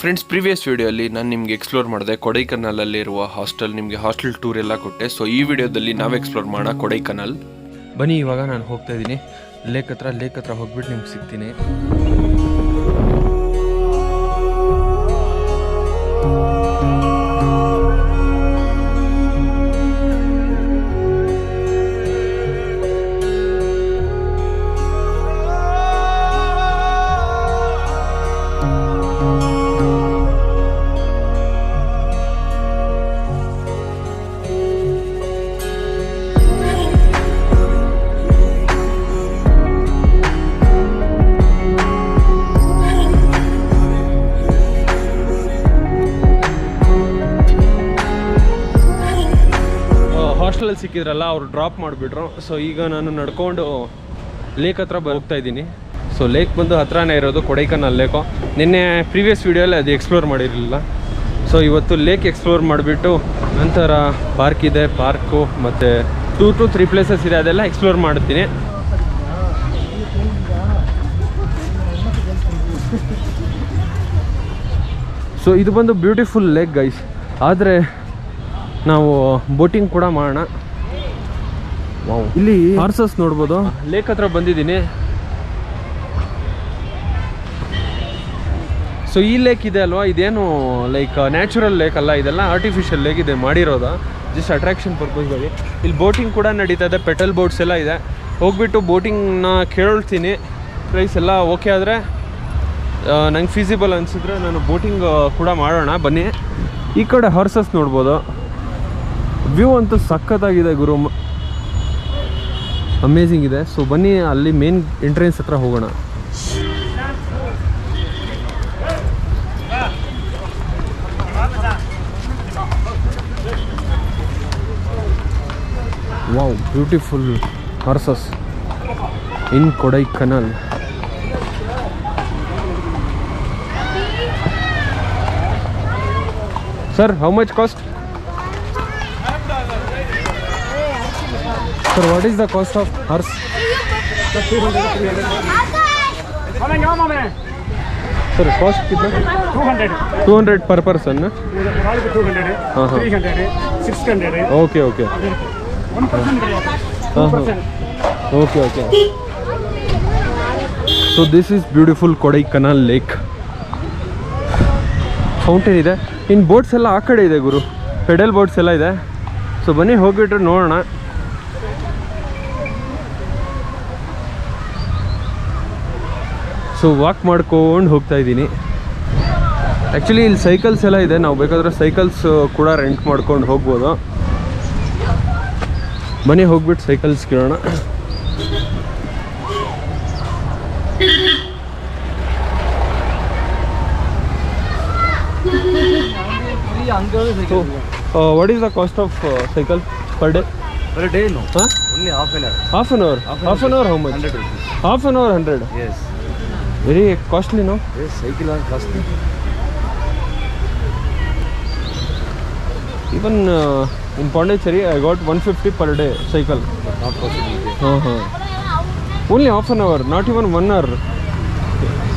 Friends previous ವಿಡಿಯೋಲಿ ನಾನು ನಿಮಗೆ ಎಕ್ಸ್ಪ್ಲೋರ್ ಮಾಡಿದೆ ಕೊಡೈಕನಲ್ಲಲ್ಲಿರುವ ಹಾಸ್ಟೆಲ್ ನಿಮಗೆ ಹಾಸ್ಟೆಲ್ ಟೂರ್ ಎಲ್ಲ ಕೊಟ್ಟೆ. ಸೊ ಈ ವಿಡಿಯೋದಲ್ಲಿ ನಾವು ಎಕ್ಸ್ಪ್ಲೋರ್ ಮಾಡೋಣ ಕೊಡೈಕನಲ್. ಬನ್ನಿ, ಇವಾಗ ನಾನು ಹೋಗ್ತಾ ಇದ್ದೀನಿ. ಲೇಕ್ ಹತ್ರ ಲೇಕ್ ಹತ್ರ ಹೋಗ್ಬಿಟ್ಟು ನಿಮ್ಗೆ ಸಿಗ್ತೀನಿ. ಸಿಕ್ಕಿದ್ರಲ್ಲ ಅವ್ರು ಡ್ರಾಪ್ ಮಾಡಿಬಿಟ್ರು. ಸೊ ಈಗ ನಾನು ನಡ್ಕೊಂಡು ಲೇಕ್ ಹತ್ರ ಹೋಗ್ತಾ ಇದ್ದೀನಿ. ಸೊ ಲೇಕ್ ಬಂದು ಹತ್ರನೇ ಇರೋದು ಕೊಡೈಕನಲ್ ಲೇಕು ನಿನ್ನೆ ಪ್ರೀವಿಯಸ್ ವೀಡಿಯೋಲಿ ಅದು ಎಕ್ಸ್ಪ್ಲೋರ್ ಮಾಡಿರಲಿಲ್ಲ. ಸೊ ಇವತ್ತು ಲೇಕ್ ಎಕ್ಸ್ಪ್ಲೋರ್ ಮಾಡಿಬಿಟ್ಟು ನಂತರ ಪಾರ್ಕ್ ಇದೆ ಪಾರ್ಕು ಮತ್ತು ಟೂ ಟು ತ್ರೀ ಪ್ಲೇಸಸ್ ಇದೆ, ಅದೆಲ್ಲ ಎಕ್ಸ್ಪ್ಲೋರ್ ಮಾಡ್ತೀನಿ. ಸೊ ಇದು ಬಂದು ಬ್ಯೂಟಿಫುಲ್ ಲೇಕ್ ಗೈಸ್ ಆದರೆ ನಾವು ಬೋಟಿಂಗ್ ಕೂಡ ಮಾಡೋಣ. ಇಲ್ಲಿ ಹಾರ್ಸಸ್ ನೋಡ್ಬೋದು. ಲೇಕ್ ಹತ್ರ ಬಂದಿದ್ದೀನಿ. ಸೊ ಈ ಲೇಕ್ ಇದೆ ಅಲ್ವಾ? ಇದೇನು ಲೈಕ್ ನ್ಯಾಚುರಲ್ ಲೇಕ್ ಅಲ್ಲ? ಇದೆಲ್ಲ ಆರ್ಟಿಫಿಷಿಯಲ್ ಲೇಕ್ ಇದೆ ಮಾಡಿರೋದು. ಜಸ್ಟ್ ಅಟ್ರಾಕ್ಷನ್ ಪರ್ಪಸ್ಗಾಗಿ ಇಲ್ಲಿ ಬೋಟಿಂಗ್ ಕೂಡ ನಡೀತಾ ಇದೆ ಪೆಟ್ರೋಲ್ ಬೋಟ್ಸ್ ಎಲ್ಲ ಇದೆ. ಹೋಗ್ಬಿಟ್ಟು ಬೋಟಿಂಗ್ನ ಕೇಳ್ತೀನಿ. ಪ್ರೈಸ್ ಎಲ್ಲ ಓಕೆ ಆದರೆ ನಂಗೆ ಫೀಸಿಬಲ್ ಅನಿಸಿದ್ರೆ ನಾನು ಬೋಟಿಂಗ್ ಕೂಡ ಮಾಡೋಣ. ಬನ್ನಿ. ಈ ಕಡೆ ಹಾರ್ಸಸ್ ನೋಡ್ಬೋದು. ವ್ಯೂ ಅಂತೂ ಸಖತ್ತಾಗಿದೆ ಗುರು. ಅಮೇಝಿಂಗ್ ಇದೆ. ಸೊ ಬನ್ನಿ, ಅಲ್ಲಿ ಮೇನ್ ಎಂಟ್ರೆನ್ಸ್ ಹತ್ರ ಹೋಗೋಣ. Wow beautiful horses in Kodaikanal sir how much cost Sir, what is the cost of horse? Sir, cost is 200, 200 per person, na? 200, 300, 600. Okay, okay. One person, two हाँ, person. हाँ. Okay, okay. So this is beautiful Kodai Canal lake. Fountain ಇದೆ ಇನ್ನು boats ಎಲ್ಲ ಆ ಕಡೆ ಇದೆ ಗುರು pedal boats ಎಲ್ಲ ಇದೆ ಸೊ ಬನ್ನಿ ಹೋಗಿಬಿಟ್ರೆ ನೋಡೋಣ ಸೊ ವಾಕ್ ಮಾಡ್ಕೊಂಡು ಹೋಗ್ತಾ ಇದ್ದೀನಿ. ಆ್ಯಕ್ಚುಲಿ ಇಲ್ಲಿ ಸೈಕಲ್ಸ್ ಎಲ್ಲ ಇದೆ. ನಾವು ಬೇಕಾದ್ರೆ ಸೈಕಲ್ಸ್ ಕೂಡ ರೆಂಟ್ ಮಾಡ್ಕೊಂಡು ಹೋಗ್ಬೋದು. ಬನ್ನಿ ಹೋಗ್ಬಿಟ್ಟು ಸೈಕಲ್ಸ್ ಕೇಳೋಣ. What is the cost of cycle per day per day no. ಹಾಂ Only half an hour. Half an hour half an hour how much 100 rupees. Half an hour hundred. Very costly no are costly. Even in Pondicherry I got one fifty per day cycle. ಹಾಂ ಹಾಂ only half an hour not even one hour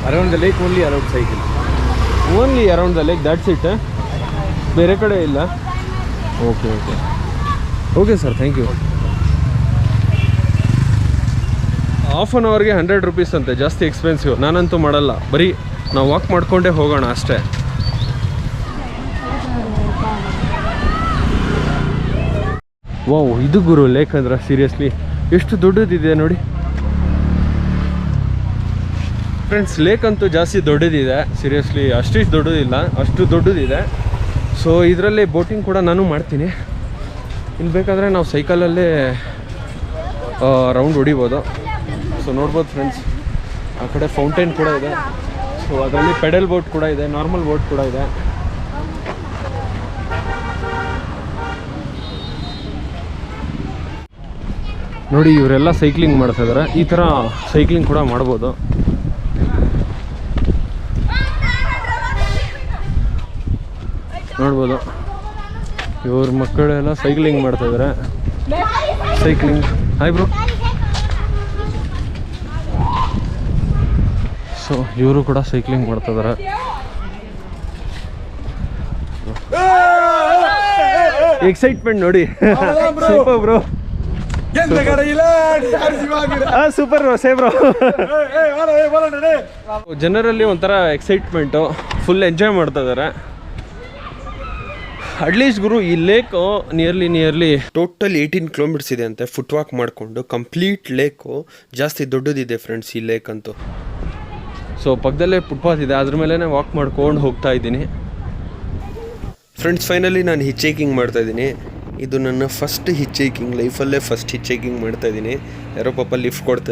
around the lake only around cycle only around the lake that's it ಬೇರೆ ಕಡೆ ಇಲ್ಲ. Okay okay okay sir thank you half an ಅವರ್ಗೆ hundred rupees ಅಂತೆ, ಜಾಸ್ತಿ expensive ನಾನಂತೂ ಮಾಡಲ್ಲ. ಬರೀ ನಾವು ವಾಕ್ ಮಾಡ್ಕೊಂಡೇ ಹೋಗೋಣ ಅಷ್ಟೇ. ವಾವ್ ಇದು ಗುರು ಲೇಕ್ ಅಂದ್ರೆ ಸೀರಿಯಸ್ಲಿ ಎಷ್ಟು ದೊಡ್ಡದಿದೆ ನೋಡಿ. ಫ್ರೆಂಡ್ಸ್ ಲೇಕ್ ಅಂತೂ ಜಾಸ್ತಿ ದೊಡ್ಡದಿದೆ. ಸೀರಿಯಸ್ಲಿ ಅಷ್ಟಿಷ್ಟು ದೊಡ್ಡದಿಲ್ಲ. ಅಷ್ಟು ದೊಡ್ಡದಿದೆ. ಸೊ ಇದರಲ್ಲಿ ಬೋಟಿಂಗ್ ಕೂಡ ನಾನು ಮಾಡ್ತೀನಿ. ಇಲ್ಲಿ ಬೇಕಾದರೆ ನಾವು ಸೈಕಲಲ್ಲೇ ರೌಂಡ್ ಹೊಡಿಬೋದು. ಸೊ ನೋಡ್ಬೋದು ಫ್ರೆಂಡ್ಸ್ ಆ ಕಡೆ ಫೌಂಟೇನ್ ಕೂಡ ಇದೆ. ಸೊ ಅದರಲ್ಲಿ ಪೆಡಲ್ ಬೋಟ್ ಕೂಡ ಇದೆ ನಾರ್ಮಲ್ ಬೋಟ್ ಕೂಡ ಇದೆ. ನೋಡಿ, ಇವರೆಲ್ಲ ಸೈಕ್ಲಿಂಗ್ ಮಾಡ್ತಾ ಇದ್ದಾರೆ ಈ ಥರ ಸೈಕ್ಲಿಂಗ್ ಕೂಡ ಮಾಡ್ಬೋದು. ನೋಡ್ಬೋದು. ಇವ್ರ ಮಕ್ಕಳೆಲ್ಲ ಸೈಕ್ಲಿಂಗ್ ಮಾಡ್ತಾ ಇದ್ದಾರೆ ಸೈಕ್ಲಿಂಗ್ ಹಾಯ್ ಬ್ರೋ ಸೊ ಇವರು ಕೂಡ ಸೈಕ್ಲಿಂಗ್ ಮಾಡ್ತಿದ್ದಾರೆ ಎಕ್ಸೈಟ್ಮೆಂಟ್ ನೋಡಿ. Super bro super say bro ಜನರಲ್ಲಿ ಒಂಥರ ಎಕ್ಸೈಟ್ಮೆಂಟು ಫುಲ್ ಎಂಜಾಯ್ ಮಾಡ್ತಾ ಇದ್ದಾರೆ ಅಟ್ಲೀಸ್ಟ್ ಗುರು ಈ lake nearly nearly total eighteen kilometres ಇದೆ ಅಂತೆ. ಫುಟ್ ವಾಕ್ ಮಾಡಿಕೊಂಡು ಕಂಪ್ಲೀಟ್ ಲೇಕು ಜಾಸ್ತಿ ದೊಡ್ಡದಿದೆ ಫ್ರೆಂಡ್ಸ್ ಈ ಲೇಕ್ ಅಂತೂ. ಸೊ ಪಕ್ಕದಲ್ಲೇ ಫುಟ್ಪಾತ್ ಇದೆ. ಅದ್ರ ಮೇಲೇ ವಾಕ್ ಮಾಡ್ಕೊಂಡು ಹೋಗ್ತಾ ಇದ್ದೀನಿ. ಫ್ರೆಂಡ್ಸ್ ಫೈನಲಿ ನಾನು ಹಿಚೇಕಿಂಗ್ ಮಾಡ್ತಾ ಇದ್ದೀನಿ. ಇದು ನನ್ನ ಫಸ್ಟ್ ಹಿಚ್ಚೇಕಿಂಗ್ ಲೈಫಲ್ಲೇ ಫಸ್ಟ್ ಹಿಚೇಕಿಂಗ್ ಮಾಡ್ತಾ ಇದ್ದೀನಿ. ಯಾರೋ ಪಾಪ ಲಿಫ್ಟ್ ಕೊಡ್ತಾ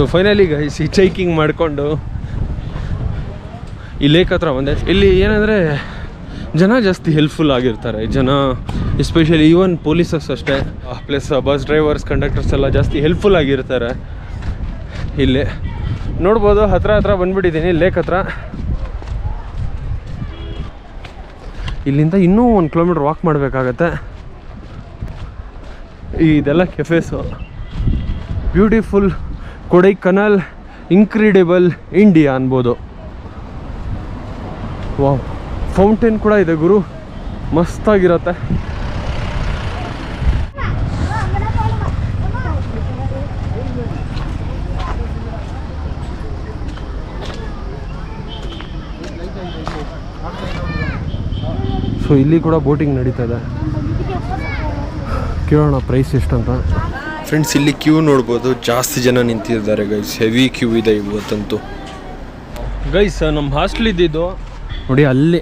ಸೊ ಫೈನಲಿ ಗೈಸ್ ಚೈಕಿಂಗ್ ಮಾಡಿಕೊಂಡು ಈ ಲೇಕ್ ಹತ್ರ ಬಂದೆ. ಇಲ್ಲಿ ಏನಂದರೆ ಜನ ಜಾಸ್ತಿ ಹೆಲ್ಪ್ಫುಲ್ ಆಗಿರ್ತಾರೆ. ಜನ ಎಸ್ಪೆಷಲಿ ಈವನ್ ಪೊಲೀಸಸ್ ಅಷ್ಟೇ. ಪ್ಲಸ್ ಬಸ್ ಡ್ರೈವರ್ಸ್ ಕಂಡಕ್ಟರ್ಸ್ ಎಲ್ಲ ಜಾಸ್ತಿ ಹೆಲ್ಪ್ಫುಲ್ ಆಗಿರ್ತಾರೆ. ಇಲ್ಲಿ ನೋಡ್ಬೋದು ಹತ್ರ ಹತ್ರ ಬಂದ್ಬಿಟ್ಟಿದ್ದೀನಿ ಲೇಕ್ ಹತ್ರ. ಇಲ್ಲಿಂದ ಇನ್ನೂ ಒಂದು ಕಿಲೋಮೀಟ್ರ್ ವಾಕ್ ಮಾಡಬೇಕಾಗತ್ತೆ. ಇದೆಲ್ಲ cafes beautiful Kodaikanal incredible India ಅನ್ಬೋದು. ವಾವ್, ಫೌಂಟೇನ್ ಕೂಡ ಇದೆ ಗುರು. ಮಸ್ತಾಗಿರತ್ತೆ. ಸೊ ಇಲ್ಲಿ ಕೂಡ ಬೋಟಿಂಗ್ ನಡೀತಾ ಇದೆ. ಕೇಳೋಣ ಪ್ರೈಸ್ ಎಷ್ಟಂತ. ಫ್ರೆಂಡ್ಸ್ ಇಲ್ಲಿ ಕ್ಯೂ ನೋಡ್ಬೋದು. ಜಾಸ್ತಿ ಜನ ನಿಂತಿದ್ದಾರೆ ಗೈಸ್ ಹೆವಿ ಕ್ಯೂ ಇದೆ ಇವತ್ತಂತೂ. ಗೈಸ್ ನಮ್ಮ ಹಾಸ್ಟೆಲ್ ಇದ್ದಿದ್ದು, ನೋಡಿ ಅಲ್ಲಿ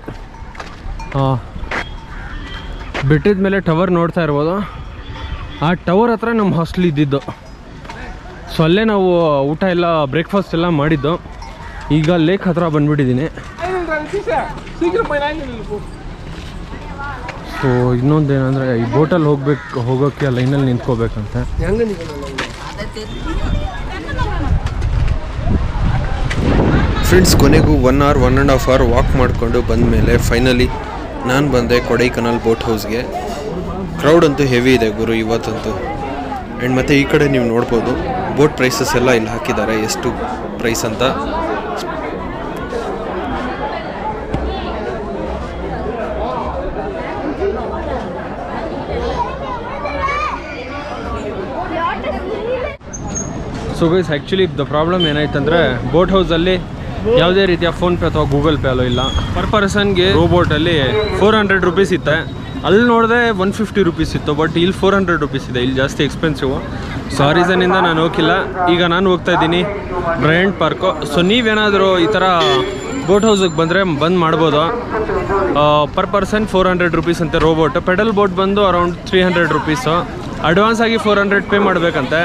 ಬಿಟ್ಟಿದ ಮೇಲೆ ಟವರ್ ನೋಡ್ತಾ ಇರ್ಬೋದು. ಆ ಟವರ್ ಹತ್ರ ನಮ್ಮ ಹಾಸ್ಟೆಲ್ ಇದ್ದಿದ್ದು. ಸೊ ಅಲ್ಲೇ ನಾವು ಊಟ ಎಲ್ಲ ಬ್ರೇಕ್ಫಾಸ್ಟ್ ಎಲ್ಲ ಮಾಡಿದ್ದು. ಈಗ ಲೇಕ್ ಹತ್ರ ಬಂದ್ಬಿಟ್ಟಿದ್ದೀನಿ. ಸೊ ಇನ್ನೊಂದು ಏನಂದರೆ ಈ ಬೋಟಲ್ಲಿ ಹೋಗ್ಬೇಕು ಹೋಗೋಕ್ಕೆ ಲೈನಲ್ಲಿ ನಿಂತ್ಕೋಬೇಕಂತ. ಫ್ರೆಂಡ್ಸ್ ಕೊನೆಗೂ one hour one and half hour walk ಮಾಡಿಕೊಂಡು ಬಂದಮೇಲೆ ಫೈನಲಿ ನಾನು ಬಂದೆ ಕೊಡೈಕನಲ್ ಬೋಟ್ ಹೌಸ್ಗೆ ಕ್ರೌಡ್ ಅಂತೂ ಹೆವಿ ಇದೆ ಗುರು ಇವತ್ತಂತೂ. ಆ್ಯಂಡ್ ಮತ್ತು ಈ ಕಡೆ ನೀವು ನೋಡ್ಬೋದು ಬೋಟ್ ಪ್ರೈಸಸ್ ಎಲ್ಲ ಇಲ್ಲಿ ಹಾಕಿದ್ದಾರೆ ಎಷ್ಟು ಪ್ರೈಸ್ ಅಂತ. So guys actually the problem ಏನಾಯ್ತಂದ್ರೆ boat ಹೌಸಲ್ಲಿ ಯಾವುದೇ ರೀತಿಯ ಫೋನ್ಪೇ ಅಥವಾ ಗೂಗಲ್ ಪೇ ಅಲ್ಲೋ ಇಲ್ಲ. ಪರ್ ಪರ್ಸನ್ಗೆ ರೋಬೋಟಲ್ಲಿ ಫೋರ್ ಹಂಡ್ರೆಡ್ ರುಪೀಸ್ ಇತ್ತೆ. ಅಲ್ಲಿ ನೋಡಿದೆ ಒನ್ ಫಿಫ್ಟಿ ರುಪೀಸ್ ಇತ್ತು ಬಟ್ ಇಲ್ಲಿ ಫೋರ್ ಹಂಡ್ರೆಡ್ ರುಪೀಸ್ ಇದೆ. ಇಲ್ಲಿ ಜಾಸ್ತಿ ಎಕ್ಸ್ಪೆನ್ಸಿವ್ ಸೊ ಆ ರೀಸನಿಂದ ನಾನು ಹೋಗಿಲ್ಲ. ಈಗ ನಾನು ಹೋಗ್ತಾ ಇದ್ದೀನಿ. ಬ್ರ್ಯಾಂಡ್ ಪಾರ್ಕು ಸೊ ನೀವೇನಾದರೂ ಈ ಥರ ಬೋಟ್ ಹೌಸಿಗೆ ಬಂದರೆ ಬಂದ್ ಮಾಡ್ಬೋದು? Per person four hundred rupees ಅಂತೆ ರೋಬೋಟ್ ಪೆಡಲ್ ಬೋಟ್ ಬಂದು around three hundred rupees advance ಆಗಿ ಫೋರ್ ಹಂಡ್ರೆಡ್ ಪೇ ಮಾಡಬೇಕಂತೆ.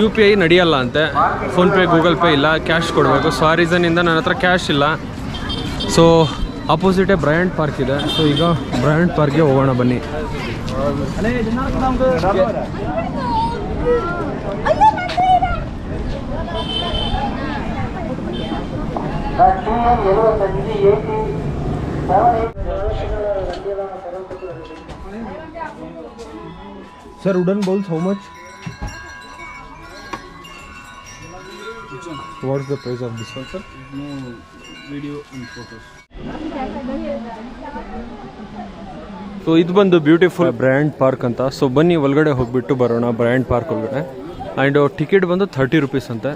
ಯು ಪಿ ಐ ನಡೆಯಲ್ಲ ಅಂತೆ. ಫೋನ್ಪೇ ಗೂಗಲ್ ಪೇ ಇಲ್ಲ ಕ್ಯಾಶ್ ಕೊಡಬೇಕು. ಸೊ ಆ ರೀಸನಿಂದ ನನ್ನ ಹತ್ರ ಕ್ಯಾಶ್ ಇಲ್ಲ. ಸೊ ಅಪೋಸಿಟೇ ಬ್ರಯಾಂಡ್ ಪಾರ್ಕ್ ಇದೆ. ಸೊ ಈಗ ಬ್ರಯಾಂಡ್ ಪಾರ್ಕ್ಗೆ ಹೋಗೋಣ ಬನ್ನಿ. Sir wooden bowls how much what's the price of video and photos. So ಇದು ಬಂದು ಬ್ಯೂಟಿಫುಲ್ ಬ್ರ್ಯಾಂಡ್ ಪಾರ್ಕ್ ಅಂತ. ಸೊ ಬನ್ನಿ ಒಳಗಡೆ ಹೋಗ್ಬಿಟ್ಟು ಬರೋಣ ಬ್ರ್ಯಾಂಡ್ ಪಾರ್ಕ್ ಒಳಗಡೆ. ಆ್ಯಂಡ್ ಟಿಕೆಟ್ ಬಂದು ಥರ್ಟಿ ರುಪೀಸ್ ಅಂತೆ.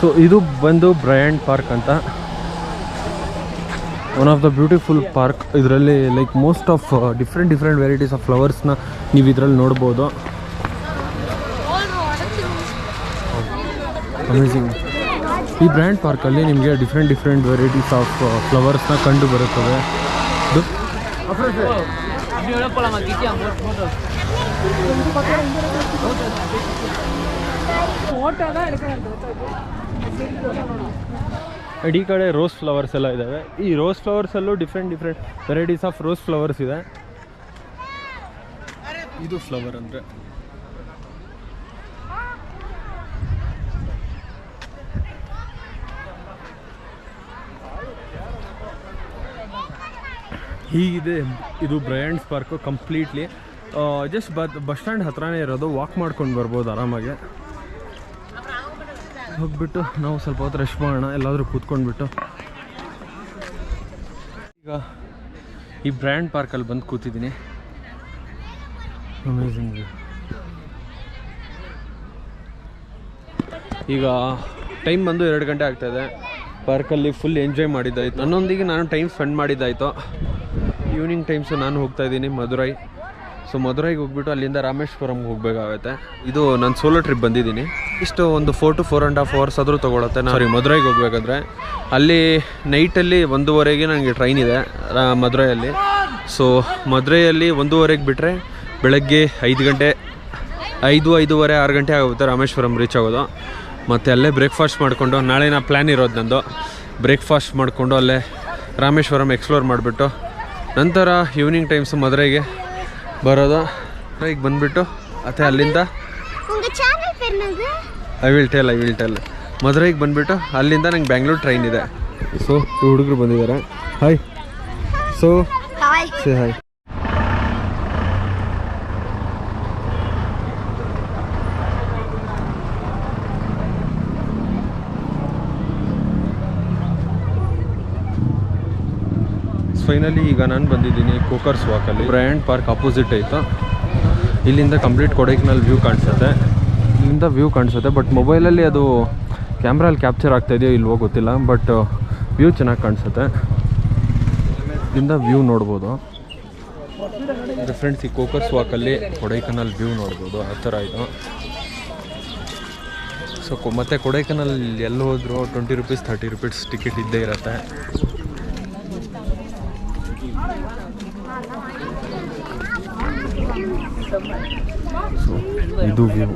ಸೊ ಇದು ಬಂದು ಬ್ರ್ಯಾಂಡ್ ಪಾರ್ಕ್ ಅಂತ. One of the beautiful park ಇದರಲ್ಲಿ like most of different different varieties of ಫ್ಲವರ್ಸ್ನ ನೀವು ಇದರಲ್ಲಿ ನೋಡ್ಬೋದು. ಅಮೇಝಿಂಗ್ ಈ ಬ್ರ್ಯಾಂಡ್ ಪಾರ್ಕಲ್ಲಿ ನಿಮಗೆ ಡಿಫ್ರೆಂಟ್ ಡಿಫ್ರೆಂಟ್ ವೆರೈಟೀಸ್ ಆಫ್ ಫ್ಲವರ್ಸ್ನ ಕಂಡು ಬರುತ್ತದೆ ಇಡೀ ಕಡೆ ರೋಸ್ ಫ್ಲವರ್ಸ್ ಎಲ್ಲ ಇದ್ದಾವೆ ಈ rose ಫ್ಲವರ್ಸಲ್ಲೂ different different varieties of rose flowers ಇದೆ. ಇದು ಫ್ಲವರ್ ಅಂದರೆ ಹೀಗಿದೆ ಇದು Bryant's park completely just bus bus stand ಹತ್ರನೇ ಇರೋದು ವಾಕ್ ಮಾಡ್ಕೊಂಡು ಬರ್ಬೋದು ಆರಾಮಾಗಿ. ಹೋಗ್ಬಿಟ್ಟು ನಾವು ಸ್ವಲ್ಪ ಹೊತ್ತು ರೆಸ್ಟ್ ಮಾಡೋಣ, ಎಲ್ಲಾದರೂ ಕೂತ್ಕೊಂಡ್ಬಿಟ್ಟು. ಈಗ ಈ ಬ್ರ್ಯಾಂಡ್ ಪಾರ್ಕಲ್ಲಿ ಬಂದು ಕೂತಿದ್ದೀನಿ. ಅಮೇಝಿಂಗ್ ಈಗ ಟೈಮ್ ಬಂದು ಎರಡು ಗಂಟೆ ಆಗ್ತಾಯಿದೆ ಪಾರ್ಕಲ್ಲಿ ಫುಲ್ ಎಂಜಾಯ್ ಮಾಡಿದ್ದಾಯಿತು. ನನ್ನೊಂದಿಗೆ ನಾನು ಟೈಮ್ ಸ್ಪೆಂಡ್ ಮಾಡಿದ್ದಾಯಿತು. ಈವ್ನಿಂಗ್ ಟೈಮ್ಸು ನಾನು ಹೋಗ್ತಾ ಇದ್ದೀನಿ, ಮಧುರೈ. ಸೊ ಮಧುರೈಗೆ ಹೋಗ್ಬಿಟ್ಟು ಅಲ್ಲಿಂದ ರಾಮೇಶ್ವರಂಗೆ ಹೋಗಬೇಕಾಗತ್ತೆ. ಇದು ನಾನು ಸೋಲೋ ಟ್ರಿಪ್ ಬಂದಿದ್ದೀನಿ. ಇಷ್ಟು ಒಂದು four to four and half hours ಆದರೂ ನಾನು ಸಾರಿ ಮಧುರೈಗೆ ಹೋಗ್ಬೇಕಾದ್ರೆ. ಅಲ್ಲಿ ನೈಟಲ್ಲಿ ಒಂದೂವರೆಗೆ ನನಗೆ ಟ್ರೈನ್ ಇದೆ ಮಧುರೈಯಲ್ಲಿ. ಸೊ ಮಧುರೈಯಲ್ಲಿ ಒಂದೂವರೆಗೆ ಬಿಟ್ಟರೆ ಬೆಳಗ್ಗೆ ಐದು ಗಂಟೆ, ಐದು, ಐದೂವರೆ, ಆರು ಗಂಟೆ ಆಗುತ್ತೆ ರಾಮೇಶ್ವರಂ ರೀಚ್ ಆಗೋದು. ಮತ್ತು ಅಲ್ಲೇ ಬ್ರೇಕ್ಫಾಸ್ಟ್ ಮಾಡಿಕೊಂಡು, ನಾಳೆ ನಾ ಪ್ಲ್ಯಾನ್ ಇರೋದು ನಂದು. ಬ್ರೇಕ್ಫಾಸ್ಟ್ ಮಾಡಿಕೊಂಡು ಅಲ್ಲೇ ರಾಮೇಶ್ವರಂ ಎಕ್ಸ್ಪ್ಲೋರ್ ಮಾಡಿಬಿಟ್ಟು ನಂತರ ಈವ್ನಿಂಗ್ ಟೈಮ್ಸ್ ಮದುರೆಗೆ ಬರೋದು. ಈಗ ಬಂದ್ಬಿಟ್ಟು ಮತ್ತೆ ಅಲ್ಲಿಂದ I will tell I will tell ಮದುರೈಗೆ ಬಂದ್ಬಿಟ್ಟು ಅಲ್ಲಿಂದ ನಂಗೆ ಬ್ಯಾಂಗ್ಳೂರ್ ಟ್ರೈನ್ ಇದೆ. ಸೊ ಹುಡುಗರು ಬಂದಿದ್ದಾರೆ. ಹಾಯ್ ಸೊ ಹಾಯ್ ಫೈನಲಿ ಈಗ ನಾನು ಬಂದಿದ್ದೀನಿ ಕೋಕರ್ಸ್ ವಾಕಲ್ಲಿ ಬ್ರ್ಯಾಂಡ್ ಪಾರ್ಕ್ ಅಪೋಸಿಟ್ ಆಯಿತು? ಇಲ್ಲಿಂದ ಕಂಪ್ಲೀಟ್ ಕೊಡೈಕನಲ್ ವ್ಯೂ ಕಾಣಿಸುತ್ತೆ. ಇಲ್ಲಿಂದ ವ್ಯೂ ಕಾಣಿಸುತ್ತೆ ಬಟ್ ಮೊಬೈಲಲ್ಲಿ ಅದು ಕ್ಯಾಮ್ರಲ್ಲಿ ಕ್ಯಾಪ್ಚರ್ ಆಗ್ತಾ ಇದೆಯೋ ಇಲ್ವೋ ಗೊತ್ತಿಲ್ಲ ಬಟ್ ವ್ಯೂ ಚೆನ್ನಾಗಿ ಕಾಣಿಸುತ್ತೆ. ಇಲ್ಲಿಂದ ವ್ಯೂ ನೋಡ್ಬೋದು. ಫ್ರೆಂಡ್ಸ್ ಈ ಕೋಕರ್ಸ್ ವಾಕಲ್ಲಿ ಕೊಡೈಕನಲ್ ವ್ಯೂ ನೋಡ್ಬೋದು, ಆ ಥರ ಇದು. ಸೊ ಮತ್ತೆ ಕೊಡೈಕನಲ್ ಎಲ್ಲಿ ಹೋದರೂ twenty rupees thirty rupees ticket ಇದ್ದೇ ಇರುತ್ತೆ. ಸೊ ಇದು ವ್ಯೂ